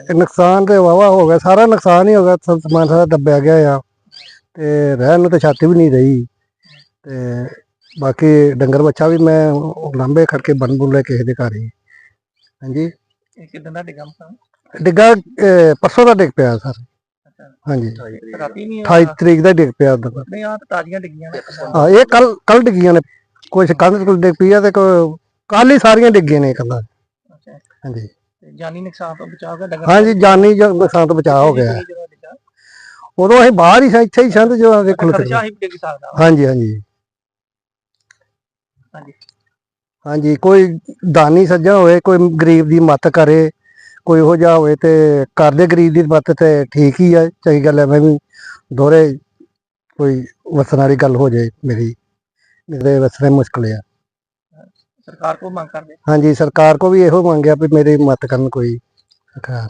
ਇਹ ਨੁਕਸਾਨ ਤੇ ਵਾਵਾ ਹੋ ਗਿਆ ਸਾਰਾ ਨੁਕਸਾਨ ਹੀ ਹੋ ਗਿਆ ਸਭ ਸਮਾਨ ਸਾਰਾ ਦੱਬਿਆ ਗਿਆ ਆ ਤੇ ਰਹਿਣ ਨੂੰ ਤੇ ਛੱਤ ਵੀ ਨਹੀਂ ਰਹੀ ਤੇ ਬਾਕੀ ਡੰਗਰ ਬੱਚਾ ਵੀ ਮੈਂ ਲਾਂਬੇ ਕਰਕੇ ਬੰਨ ਬੁੱਲ ਲੈ ਕਿਸੇ ਦੇ ਘਰ ਹੀ। ਹਾਂਜੀ? ਇਹ ਕਿਦਾਂ ਦਾ ਡਿੱਗਾ ਅਹ, ਪਰਸੋਂ ਦਾ ਡਿੱਗ ਪਿਆ ਸਰ। ਹਾਂਜੀ। ਰਾਤੀ ਨਹੀਂ 28 ਤਰੀਕ ਦਾ ਡਿੱਗ ਪਿਆ ਉਦੋਂ। ਦਾ। ਨਹੀਂ ਆ ਤਾਜ਼ੀਆਂ ਡਿੱਗੀਆਂ ਨੇ। ਹਾਂ ਇਹ ਕੱਲ ਕੱਲ ਡਿੱਗੀਆਂ ਨੇ। ਕੁਝ ਕੰਧ ਕੋਲ ਡਿੱਗ ਪਈ ਆ ਤੇ ਕੱਲ ਹੀ ਸਾਰੀਆਂ ਡਿੱਗੀਆਂ ਨੇ ਕੱਲ ਹਾਂਜੀ। ਜਾਨੀ ਨੁਕਸਾਨ ਤੋਂ ਬਚਾਅ ਹੋ ਗਿਆ ਹਾਂਜੀ ਜਾਨੀ ਜ- ਨੁਕਸਾਨ ਤੋਂ ਬਚਾਅ ਹੋ ਗਿਆ। ਉਦੋਂ ਅਸੀਂ ਬਾਹਰ ਹੀ ਇੱਥੇ ਹੀ ਸੰਦ ਜੋ ਆਦੇ ਖੁੱਲ ਖਰਚਾ ਹੀ ਡਿੱਗ ਸਕਦਾ ਵਾ। ਹਾਂਜੀ ਹਾਂਜੀ। ਹਾਂਜੀ। ਹਾਂਜੀ ਕੋਈ ਦਾਨੀ ਸੱਜਣ ਹੋਵੇ ਕੋਈ ਗਰੀਬ ਦੀ ਮਦਦ ਕਰੇ ਕੋਈ ਹੋ ਜਾ ਹੋਵੇ ਤੇ ਕਰਦੇ ਗਰੀਬ ਦੀ ਮਦਦ ਤੇ ਠੀਕ ਹੀ ਆ ਚੰਗੀ ਗੱਲ ਮੈਂ ਵੀ ਦੋਰੇ ਕੋਈ ਵਸਣ ਵਾਲੀ ਗੱਲ ਹੋ ਜਾਏ ਮੇਰੀ ਮੇਰੇ ਵਸਣੇ ਮੁਸ਼ਕਲ ਆ। ਸਰਕਾਰ ਕੋਲ ਮੰਗ ਕਰਦੇ? ਹਾਂਜੀ, ਸਰਕਾਰ ਕੋ ਵੀ ਇਹੋ ਮੰਗਿਆ ਵੀ ਮੇਰੀ ਮਦਦ ਕਰਨ ਕੋਈ ਸਰਕਾਰ।